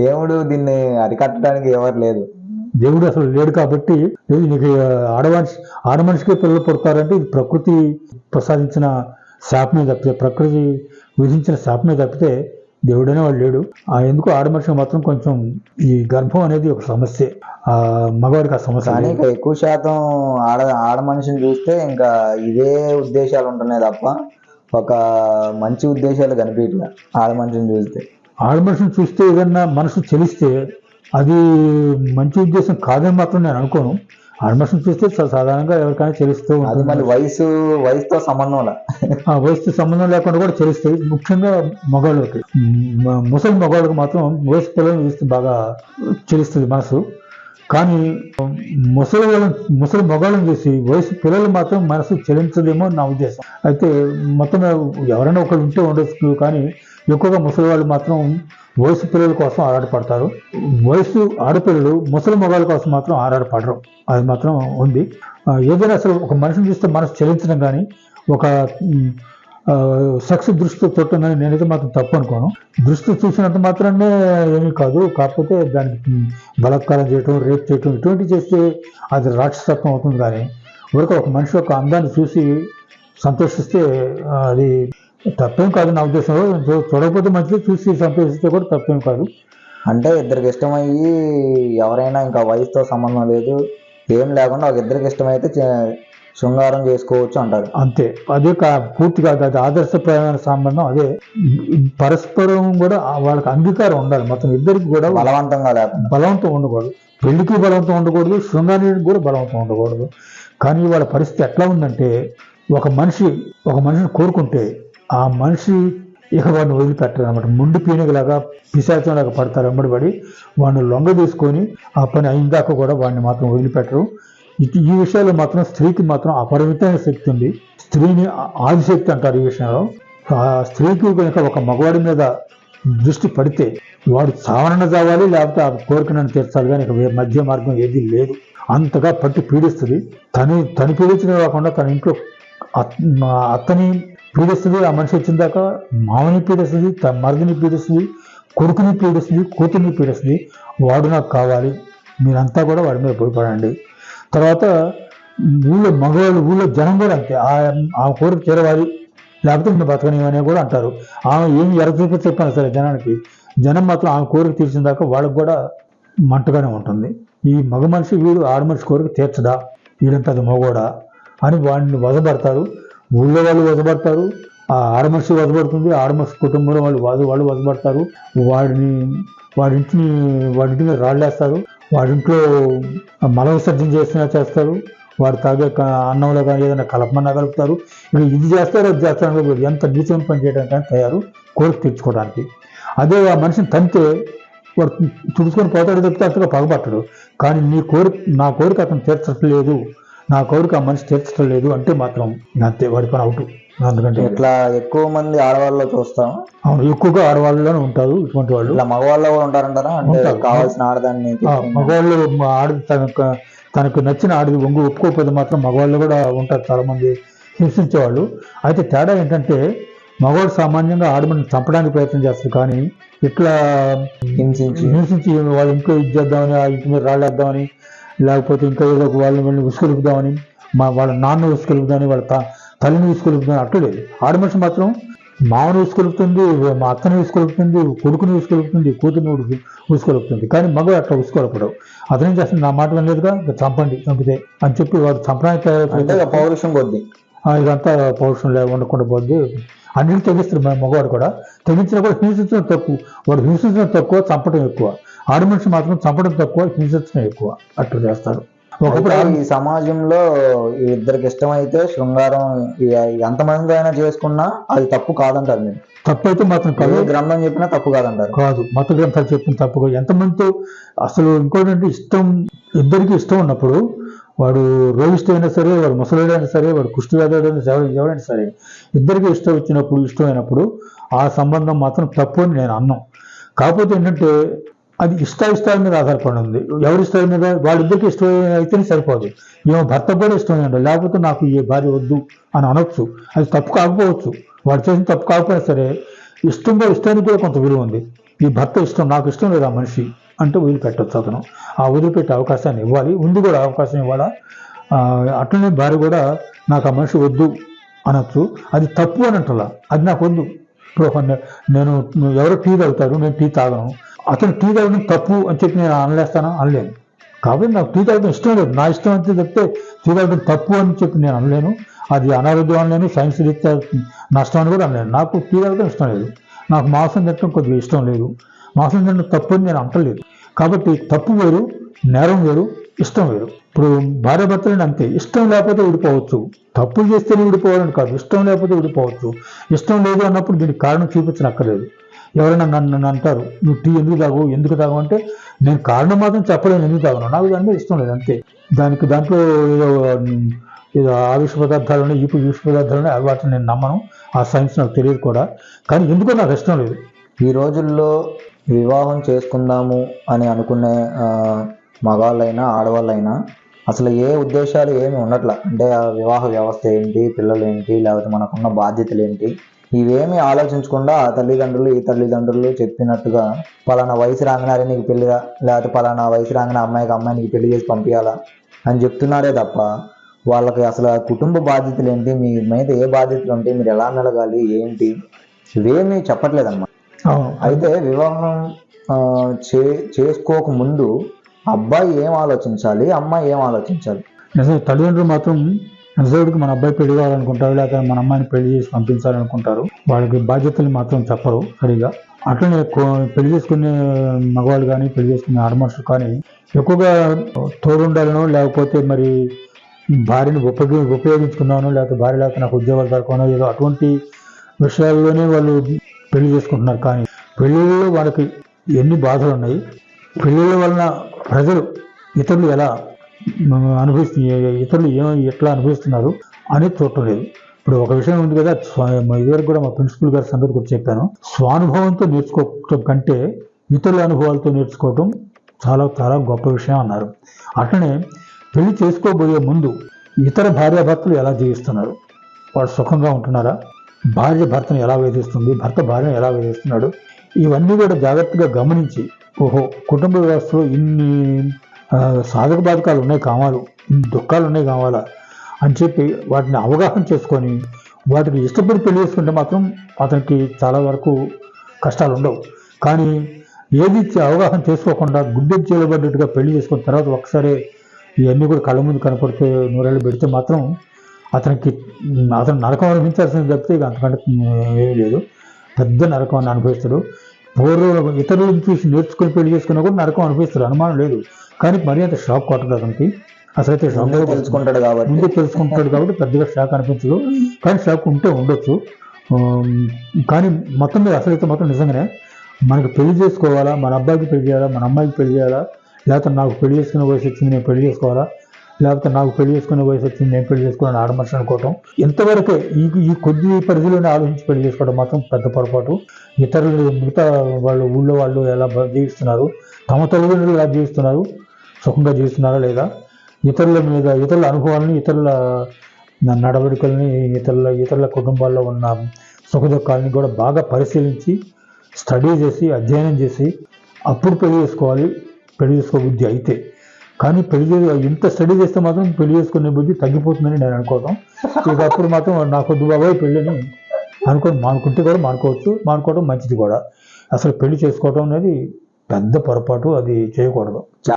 దేవుడు దీన్ని అరికట్టడానికి ఎవరు లేదు దేవుడు అసలు లేడు కాబట్టి నీకు ఆడమనిషి ఆడమనిషికే పిల్లలు పుడతారంటే ఇది ప్రకృతి ప్రసాదించిన శాపమే తప్పితే ప్రకృతి విధించిన శాపమే తప్పితే దేవుడనే వాడు లేడు. ఆ ఎందుకు ఆడమనిషికి మాత్రం కొంచెం ఈ గర్భం అనేది ఒక సమస్య. ఆ మగవాడికి ఆ సమస్య కానీ లేదు. ఇంకా ఎక్కువ శాతం ఆడ ఆడ మనిషిని చూస్తే ఇంకా ఇవే ఉద్దేశాలు ఉంటున్నాయి తప్ప ఒక మంచి ఉద్దేశాలు కనిపించలే ఆడ మనిషిని చూస్తే. ఆడమనిషిని చూస్తే ఏదన్నా మనసు చెలిస్తే అది మంచి ఉద్దేశం కాదని మాత్రం నేను అనుకోను. ఆడమనిషిని చూస్తే సా- సాధారణంగా ఎవరికైనా చెలిస్తూ అది ఉంటుంది. మళ్ళీ వయసు వయసుతో సంబంధం. ఆ వయసుతో సంబంధం లేకుండా కూడా చెలుస్తాయి. ముఖ్యంగా మగవాళ్ళకి. మ- ముసలి మగవాళ్ళకి మాత్రం వయసు పిల్లల్ని చూస్తే బాగా చెలుస్తుంది మనసు. కానీ ముసలి ముసలి మగవాళ్ళని చూసి వయసు పిల్లలు మాత్రం మనసు చెలించదేమో నా ఉద్దేశం. అయితే మొత్తం ఎవరైనా ఒకరు ఉంటే ఉండొచ్చు కానీ ఎక్కువగా ముసలి వాళ్ళు మాత్రం వయసు పిల్లల కోసం ఆరాటపడతారు. వయసు ఆడపిల్లలు ముసలి మగాళ్ళ కోసం మాత్రం ఆరాటపడరు. అది మాత్రం ఉంది. ఏదైనా అసలు ఒక మనిషిని చూస్తే మనసు చెలించడం కానీ ఒక సక్సెస్ దృష్టితో చూడటం నేనైతే మాత్రం తప్పు అనుకోను. దృష్టి చూసినంత మాత్రమే ఏమీ కాదు కాకపోతే దానికి బలత్కారం బలాత్కారం చేయటం రేప్ చేయటం ఇటువంటివి చేస్తే అది రాక్షసత్వం అవుతుంది కానీ ఊరికే ఒక మనిషి యొక్క అందాన్ని చూసి సంతోషిస్తే అది తప్పేం కాదు నా ఉద్దేశంలో. చూడకపోతే మంచిది చూసి సంతోషిస్తే కూడా తప్పేం కాదు. అంటే ఇద్దరికి ఇష్టమయ్యి ఎవరైనా ఇంకా వయసుతో సంబంధం లేదు ఏం లేకుండా ఒక ఇద్దరికి ఇష్టమైతే చే- శృంగారం చేసుకోవచ్చు అంటారు. అంతే. అదే కా పూర్తిగా అది ఆదర్శప్రాయమైన సంబంధం అదే. పరస్పరం కూడా వాళ్ళకి అంగీకారం ఉండాలి. మొత్తం ఇద్దరికి కూడా బలవంతంగా లేకుండా బలవంతం ఉండకూడదు. పెళ్ళికి బలవంతం ఉండకూడదు శృంగారానికి కూడా బలవంతం ఉండకూడదు. కానీ వాళ్ళ పరిస్థితి ఎట్లా ఉందంటే ఒక మనిషి ఒక మనిషిని కోరుకుంటే ఆ మనిషి ఇక వాడిని వదిలిపెట్టరు అనమాట ముండి పీనుగలాగా పిశాచంలాగా పడతారు వెంబడి పడి వాడిని లొంగ తీసుకొని ఆ పని అయిందాక కూడా వాడిని మాత్రం వదిలిపెట్టరు. ఇటు ఈ విషయాల్లో మాత్రం స్త్రీకి మాత్రం అపరిమితమైన శక్తి ఉంది. స్త్రీని ఆదిశక్తి అంటారు ఈ విషయంలో. ఆ స్త్రీకి కనుక ఒక మగవాడి మీద దృష్టి పడితే వాడు చావనన్న చావాలి లేకపోతే ఆ కోరికను తీర్చాలి కానీ ఇక మధ్య మార్గం ఏది లేదు. అంతగా పట్టి పీడిస్తుంది. తను తను పీడించడమే కాకుండా తన ఇంట్లో మా అత్తని పీడిస్తుంది ఆ మనిషి వచ్చిన దాకా మామని పీడిస్తుంది తన మరిదిని పీడిస్తుంది కొడుకుని పీడిస్తుంది కూతుర్ని పీడిస్తుంది. వాడు నాకు కావాలి. మీరంతా కూడా వాడి మీద పోయిపడండి తర్వాత ఊళ్ళో మగవాళ్ళు ఊళ్ళో జనం కూడా అంతే. ఆ ఆ కోరిక చేరవాలి లేకపోతే నేను బతకనివని కూడా అంటారు. ఆమె ఏమి ఎర చెప్పాను సరే జనానికి జనం మాత్రం ఆమె కోరిక తీర్చిన దాకా వాళ్ళకి కూడా మంటగానే ఉంటుంది. ఈ మగ మనిషి వీడు ఆడ మనిషి కోరిక తీర్చదా? వీడంత అది మగోడా అని వాడిని వదబడతారు ఊళ్ళో వాళ్ళు వదబడతారు ఆ ఆడ మనిషి వదబడుతుంది ఆడ మనిషి కుటుంబంలో వాళ్ళు వాళ్ళు వాళ్ళు వదబడతారు వాడిని వాడింటిని వాడింటి మీద రాళ్ళేస్తారు. వాడింట్లో మల విసర్జన చేసినా చేస్తారు. వారు తాగే అన్నంలో కానీ ఏదైనా కలపమన్నా కలుపుతారు. ఇక ఇది చేస్తారు అది చేస్తారు ఎంత నీచం పని చేయడానికి కానీ తయారు కోరిక తీర్చుకోవడానికి అదే ఆ మనిషిని తంతే వాడు తుడుచుకొని పోతాడు తప్పితే అంతగా పగబట్టడు. కానీ నీ కోరిక నా కోరిక అతను తీర్చట్లేదు. నా కోరిక ఆ మనిషి తీర్చడం లేదు అంటే మాత్రం అంతే వాడి పని అవుట్. ఎందుకంటే ఇట్లా ఎక్కువ మంది ఆడవాళ్ళు చూస్తాం. అవును ఎక్కువగా ఆడవాళ్ళలోనే ఉంటారు ఇటువంటి వాళ్ళు. ఇట్లా మగవాళ్ళు కూడా ఉంటారంటారా? అంటే. కావాల్సిన ఆడదాన్ని మగవాళ్ళు ఆడది తనకు తనకు నచ్చిన ఆడది ఒంగు ఒప్పుకోకపోతే మాత్రం మగవాళ్ళు కూడా ఉంటారు చాలా మంది హింసించేవాళ్ళు. అయితే తేడా ఏంటంటే మగవాడు సామాన్యంగా ఆడమని చంపడానికి ప్రయత్నం చేస్తారు కానీ ఇట్లా హింసించి. హింసించి వాళ్ళ ఇంట్లో ఇది చేద్దామని ఇంటి మీద రాళ్ళేద్దామని లేకపోతే ఇంకా ఏదో ఒక వాళ్ళని వెళ్ళి ఉసుకొలుపుదామని మా వాళ్ళ నాన్న ఉసుకొలుపుదామని వాళ్ళ త- తల్లిని ఉసుకొలుపుదామని అట్లా లేదు. ఆడ మనిషి మాత్రం మామను ఉసుకొలుపుతుంది మా అత్తని ఉసుకొలుపుతుంది కొడుకుని ఉసుకొలుపుతుంది కూతుర్ని ఉసుకొలుపుతుంది. కానీ మగ అట్లా ఉసుకొలపడు. అతను ఏం చేస్తుంది నా మాట వినలేదుగా చంపండి చంపితే అని చెప్పి వాడు చంపడానికి పౌరుషం కొద్ది. ఇదంతా పౌరుషం లే ఉండకుండా పోద్ది. అన్నిటి తెగిస్తారు మగవాడు కూడా. తెగించినా కూడా హింసించడం తక్కువ వాడు హింసించడం తక్కువ చంపడం ఎక్కువ. ఆడ మనిషి మాత్రం చంపడం తక్కువ హింసించడం ఎక్కువ. అట్లా చేస్తారు. ఒకప్పుడు అయితే ఈ సమాజంలో ఈ ఇద్దరికి ఇష్టమైతే శృంగారం ఎంతమంది అయినా చేసుకున్నా అది తప్పు కాదంటారు మీరు? తప్పైతే మాత్రం ఏ కాదు. గ్రంథం చెప్పినా తప్పు కాదంటారు? కాదు. మత గ్రంథాలు చెప్పిన తప్పుగా. ఎంతమందితో అసలు ఇంకోటంటే ఇష్టం ఇద్దరికి ఇష్టం ఉన్నప్పుడు వాడు రోగిష్టమైనా సరే వాడు ముసలిడైనా సరే వాడు కుష్టివ్యాధుడైనా సరే ఎవరైనా సరే ఇద్దరికి ఇష్టం వచ్చినప్పుడు ఇష్టమైనప్పుడు ఆ సంబంధం మాత్రం తప్పు అని నేను అన్నాం. కాకపోతే ఏంటంటే అది ఇష్టాయిష్టాల మీద ఆధారపడి ఉంది. ఎవరి ఇష్టాల మీద? వాళ్ళిద్దరికి ఇష్టం అయితేనే సరిపోదు. ఏమో భర్త కూడా ఇష్టం ఉండాలి లేకపోతే నాకు ఈ భార్య వద్దు అని అనొచ్చు. అది తప్పు కాకపోవచ్చు. వాడు చేసిన తప్పు కాకపోయినా సరే ఇష్టంగా ఇష్టానికి కూడా కొంత విలువ ఉంది. ఈ భర్త ఇష్టం నాకు ఇష్టం లేదు ఆ మనిషి? అంటే వదిలిపెట్టచ్చు అతను. ఆ వదిలిపెట్టే అవకాశాన్ని ఇవ్వాలి. ఉంది కూడా అవకాశం ఇవ్వాలా? అట్లనే భార్య కూడా నాకు ఆ మనిషి వద్దు అనొచ్చు. అది తప్పు అని అంటలా. అది నాకు వద్దు. ఇప్పుడు నేను ఎవరో టీ తాగుతారు నేను టీ తాగను. అతను టీ తాగడం తప్పు అని చెప్పి నేను అనలేస్తానా? అనలేను. కాబట్టి నాకు టీ తాగడం ఇష్టం లేదు. నా ఇష్టం అంతే చెప్తే టీ తాగడం తప్పు అని చెప్పి నేను అనలేను. అది అనారోగ్యం అనలేను సైన్స్ రీత్యా నష్టం అని కూడా అనలేను. నాకు టీ తాగడం ఇష్టం లేదు. నాకు మాంసం తినడం కొద్దిగా ఇష్టం లేదు. మాంసం తినడం తప్పు అని నేను అంటలేదు. కాబట్టి తప్పు వేరు నేరం వేరు ఇష్టం వేరు. ఇప్పుడు భార్య భర్తలు అంతే. ఇష్టం లేకపోతే విడిపోవచ్చు తప్పు చేస్తేనే విడిపోవాలని కాదు. ఇష్టం లేకపోతే విడిపోవచ్చు ఇష్టం లేదు అన్నప్పుడు దీనికి కారణం చూపించనక్కర్లేదు. ఎవరైనా నన్ను నన్ను అంటారు నువ్వు టీ ఎందుకు తాగు? ఎందుకు తాగు? అంటే నేను కారణం మాత్రం చెప్పలేను. ఎందుకు తాగను నాకు దాని మీద ఇష్టం లేదు. అంతే. దానికి దాంట్లో ఏదో ఏదో ఆ పదార్థాలను ఈ విష పదార్థాలను వాటిని నేను నమ్మను. ఆ సైన్స్ నాకు తెలియదు కూడా. కానీ ఎందుకో నాకు ఇష్టం లేదు. ఈ రోజుల్లో వివాహం చేసుకుందాము అని అనుకునే మగవాళ్ళైనా ఆడవాళ్ళైనా అసలు ఏ ఉద్దేశాలు ఏమి ఉండట్ల. అంటే ఆ వివాహ వ్యవస్థ ఏంటి పిల్లలు ఏంటి లేకపోతే మనకున్న బాధ్యతలు ఏంటి ఇవేమీ ఆలోచించకుండా ఆ తల్లిదండ్రులు ఈ తల్లిదండ్రులు చెప్పినట్టుగా పలానా వయసు రాగానే నీకు పెళ్ళిగా లేకపోతే పలానా వయసు రాగానే అమ్మాయికి అమ్మాయి నీకు పెళ్ళి చేసి పంపించాలా అని చెప్తున్నారే తప్ప వాళ్ళకి అసలు కుటుంబ బాధ్యతలు ఏంటి మీ మీద ఏ బాధ్యతలు ఉంటాయి మీరు ఎలా మెలగాలి ఏంటి ఇవేమీ చెప్పట్లేదన్నమాట. అయితే వివాహం చే చేసుకోక ముందు అబ్బాయి ఏం ఆలోచించాలి అమ్మాయి ఏం ఆలోచించాలి? నిజమే తల్లిదండ్రులు మాత్రం నిజానికి మన అబ్బాయి పెళ్ళి కావాలనుకుంటారు లేకపోతే మన అమ్మాయిని పెళ్ళి చేసి పంపించాలనుకుంటారు. వాళ్ళకి బాధ్యతలు మాత్రం చెప్పరు సరిగా. అట్లనే పెళ్ళి చేసుకునే మగవాళ్ళు కానీ పెళ్ళి చేసుకునే ఆడమనుషులు కానీ ఎక్కువగా తోడుండాలనో లేకపోతే మరి భార్యని ఉపయోగి ఉపయోగించుకున్నాను లేకపోతే భార్య లేకపోతే నాకు ఉద్యోగాలు దొరకనో ఏదో అటువంటి విషయాల్లోనే వాళ్ళు పెళ్ళి చేసుకుంటున్నారు. కానీ పెళ్ళిళ్ళలో వాళ్ళకి ఎన్ని బాధలు ఉన్నాయి? పెళ్ళిళ్ళ వలన ప్రజలు ఇతరులు ఎలా అనుభవిస్తు ఇతరులు ఏ ఎట్లా అనుభవిస్తున్నారు అనేది చూడటం లేదు. ఇప్పుడు ఒక విషయం ఉంది కదా ఇదివరకు కూడా మా ప్రిన్సిపల్ గారి సంగతి కూడా చెప్పాను. స్వానుభవంతో నేర్చుకోవటం కంటే ఇతరుల అనుభవాలతో నేర్చుకోవటం చాలా చాలా గొప్ప విషయం అన్నారు. అట్లనే పెళ్ళి చేసుకోబోయే ముందు ఇతర భార్యాభర్తలు ఎలా జీవిస్తున్నారు? వాళ్ళు సుఖంగా ఉంటున్నారా? భార్య భర్తను ఎలా వేధిస్తుంది భర్త భార్యను ఎలా వేధిస్తున్నాడు ఇవన్నీ కూడా జాగ్రత్తగా గమనించి ఓహో కుటుంబ వ్యవస్థలో ఇన్ని సాధక బాధకాలు ఉన్నాయి కావాలి ఇన్ని దుఃఖాలు ఉన్నాయి కావాలా అని చెప్పి వాటిని అవగాహన చేసుకొని వాటికి ఇష్టపడి పెళ్ళి చేసుకుంటే మాత్రం అతనికి చాలా వరకు కష్టాలు ఉండవు. కానీ ఏది అవగాహన చేసుకోకుండా గుడ్డి చేయబడ్డట్టుగా పెళ్ళి చేసుకున్న తర్వాత ఒకసారి ఇవన్నీ కూడా కళ్ళ ముందు కనపడితే నూరేళ్ళు పెడితే మాత్రం అతనికి అతను నరకం అనుభవించాల్సింది తప్పితే ఇక అంతకంటే ఏమీ లేదు. పెద్ద నరకం అని అనుభవిస్తాడు. పూర్వం ఇతరులను చూసి నేర్చుకుని పెళ్ళి చేసుకున్నా కూడా నరకం అనుభవిస్తాడు. అనుమానం లేదు. కానీ మరీ అంత షాక్ కొట్టదు అతనికి. అసలైతే షాక్ తెలుసుకుంటాడు కాబట్టి. ముందే తెలుసుకుంటాడు కాబట్టి పెద్దగా షాక్ అనిపించదు. కానీ షాక్ ఉంటే ఉండొచ్చు. కానీ మొత్తం మీద అసలైతే మొత్తం నిజంగానే మనకి పెళ్ళి చేసుకోవాలా? మన అబ్బాయికి పెళ్ళి చేయాలా? మన అమ్మాయికి పెళ్ళి చేయాలా? లేకపోతే నాకు పెళ్ళి చేసుకునే వయసు వచ్చింది నేను పెళ్ళి చేసుకోవాలా? లేకపోతే నాకు పెళ్ళి చేసుకునే వయసు వచ్చింది నేను పెళ్ళి చేసుకోవాలని ఆడమనిషి అనుకోవటం. ఇంతవరకే ఈ ఈ కొద్ది పరిధిలోనే ఆలోచించి పెళ్ళి చేసుకోవడం మాత్రం పెద్ద పొరపాటు. ఇతరులు మిగతా వాళ్ళు ఊళ్ళో వాళ్ళు ఎలా జీవిస్తున్నారు తమ తల్లిదండ్రులు ఎలా జీవిస్తున్నారు సుఖంగా జీవిస్తున్నారా లేదా? ఇతరుల మీద ఇతరుల అనుభవాలని ఇతరుల నడవడికల్ని ఇతరుల ఇతరుల కుటుంబాల్లో ఉన్న సుఖదుఖాలని కూడా బాగా పరిశీలించి స్టడీ చేసి అధ్యయనం చేసి అప్పుడు పెళ్ళి చేసుకోవాలి. పెళ్ళి చేసుకో బుద్ధి అయితే కానీ పెళ్ళి చే- ఇంత స్టడీ చేస్తే మాత్రం పెళ్ళి చేసుకునే బుద్ధి తగ్గిపోతుందని నేను అనుకోవడం ఇక అప్పుడు మాత్రం నాకు వద్దు బాబాయ్ పెళ్ళని అనుకొని. మానుకుంటే కూడా మానుకోవచ్చు. మానుకోవడం మంచిది కూడా. అసలు పెళ్ళి చేసుకోవడం అనేది పెద్ద పొరపాటు. అది చేయకూడదు.